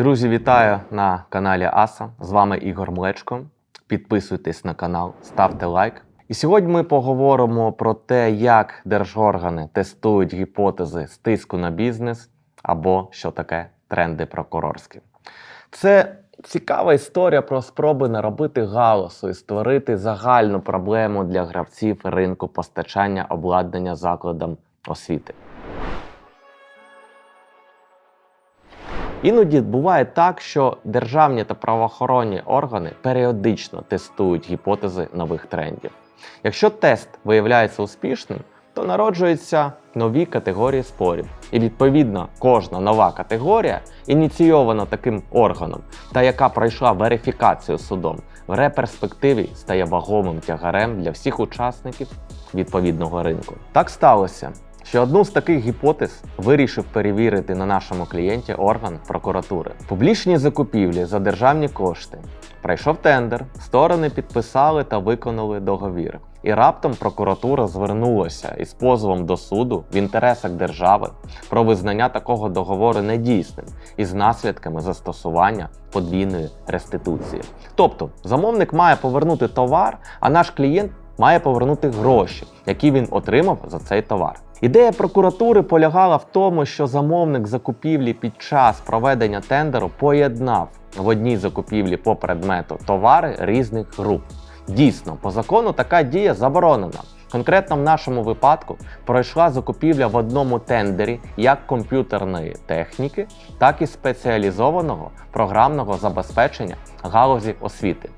Друзі, вітаю на каналі Аса. З вами Ігор Млечко. Підписуйтесь на канал, ставте лайк. І сьогодні ми поговоримо про те, як держоргани тестують гіпотези з тиску на бізнес або що таке тренди прокурорські. Це цікава історія про спроби наробити галасу і створити загальну проблему для гравців ринку постачання обладнання закладам освіти. Іноді буває так, що державні та правоохоронні органи періодично тестують гіпотези нових трендів. Якщо тест виявляється успішним, то народжуються нові категорії спорів. І відповідно кожна нова категорія, ініційована таким органом, та яка пройшла верифікацію судом, в реперспективі стає вагомим тягарем для всіх учасників відповідного ринку. Так сталося, що одну з таких гіпотез вирішив перевірити на нашому клієнті орган прокуратури. Публічні закупівлі за державні кошти. Пройшов тендер, сторони підписали та виконали договір. І раптом прокуратура звернулася із позовом до суду в інтересах держави про визнання такого договору недійсним із наслідками застосування подвійної реституції. Тобто замовник має повернути товар, а наш клієнт має повернути гроші, які він отримав за цей товар. Ідея прокуратури полягала в тому, що замовник закупівлі під час проведення тендеру поєднав в одній закупівлі по предмету товари різних груп. Дійсно, по закону така дія заборонена. Конкретно в нашому випадку пройшла закупівля в одному тендері як комп'ютерної техніки, так і спеціалізованого програмного забезпечення галузі освіти.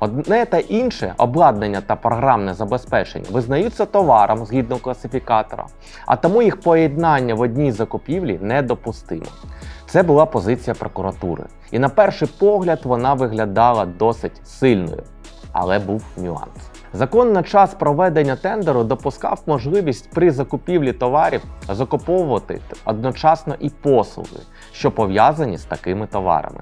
Одне та інше обладнання та програмне забезпечення визнаються товаром згідно класифікатора, а тому їх поєднання в одній закупівлі недопустимо. Це була позиція прокуратури, і на перший погляд вона виглядала досить сильною, але був нюанс. Закон на час проведення тендеру допускав можливість при закупівлі товарів закуповувати одночасно і послуги, що пов'язані з такими товарами.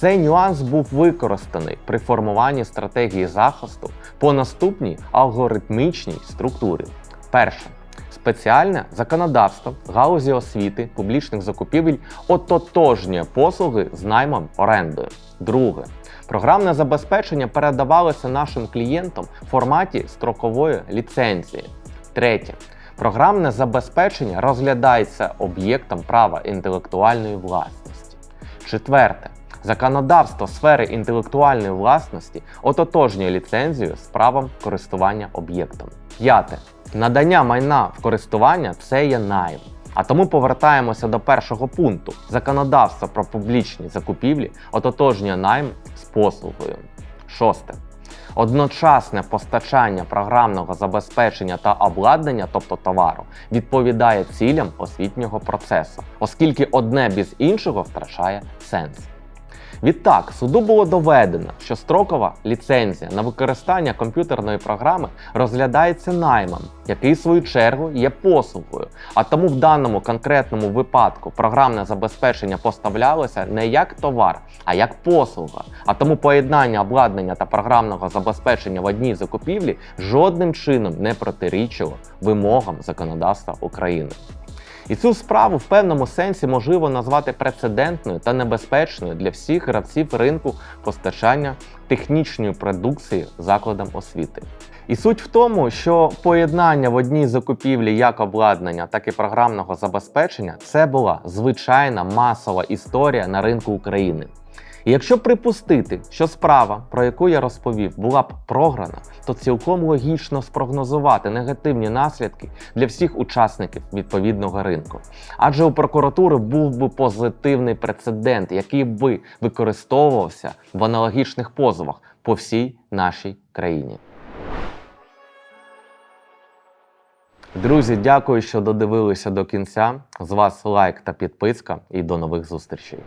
Цей нюанс був використаний при формуванні стратегії захисту по наступній алгоритмічній структурі. Перше. Спеціальне законодавство галузі освіти публічних закупівель ототожнює послуги з наймом орендою. Друге. Програмне забезпечення передавалося нашим клієнтам в форматі строкової ліцензії. Третє. Програмне забезпечення розглядається об'єктом права інтелектуальної власності. Четверте. Законодавство сфери інтелектуальної власності ототожнює ліцензію з правом користування об'єктом. П'яте. Надання майна в користування це є найм. А тому повертаємося до першого пункту. Законодавство про публічні закупівлі ототожнює найм з послугою. Шосте. Одночасне постачання програмного забезпечення та обладнання, тобто товару, відповідає цілям освітнього процесу, оскільки одне без іншого втрачає сенс. Відтак, суду було доведено, що строкова ліцензія на використання комп'ютерної програми розглядається наймом, який в свою чергу є послугою. А тому в даному конкретному випадку програмне забезпечення поставлялося не як товар, а як послуга. А тому поєднання обладнання та програмного забезпечення в одній закупівлі жодним чином не протирічило вимогам законодавства України. І цю справу в певному сенсі можливо назвати прецедентною та небезпечною для всіх гравців ринку постачання технічної продукції закладам освіти. І суть в тому, що поєднання в одній закупівлі як обладнання, так і програмного забезпечення це була звичайна масова історія на ринку України. І якщо припустити, що справа, про яку я розповів, була б програна, то цілком логічно спрогнозувати негативні наслідки для всіх учасників відповідного ринку. Адже у прокуратури був би позитивний прецедент, який би використовувався в аналогічних позовах по всій нашій країні. Друзі, дякую, що додивилися до кінця. З вас лайк та підписка, і до нових зустрічей.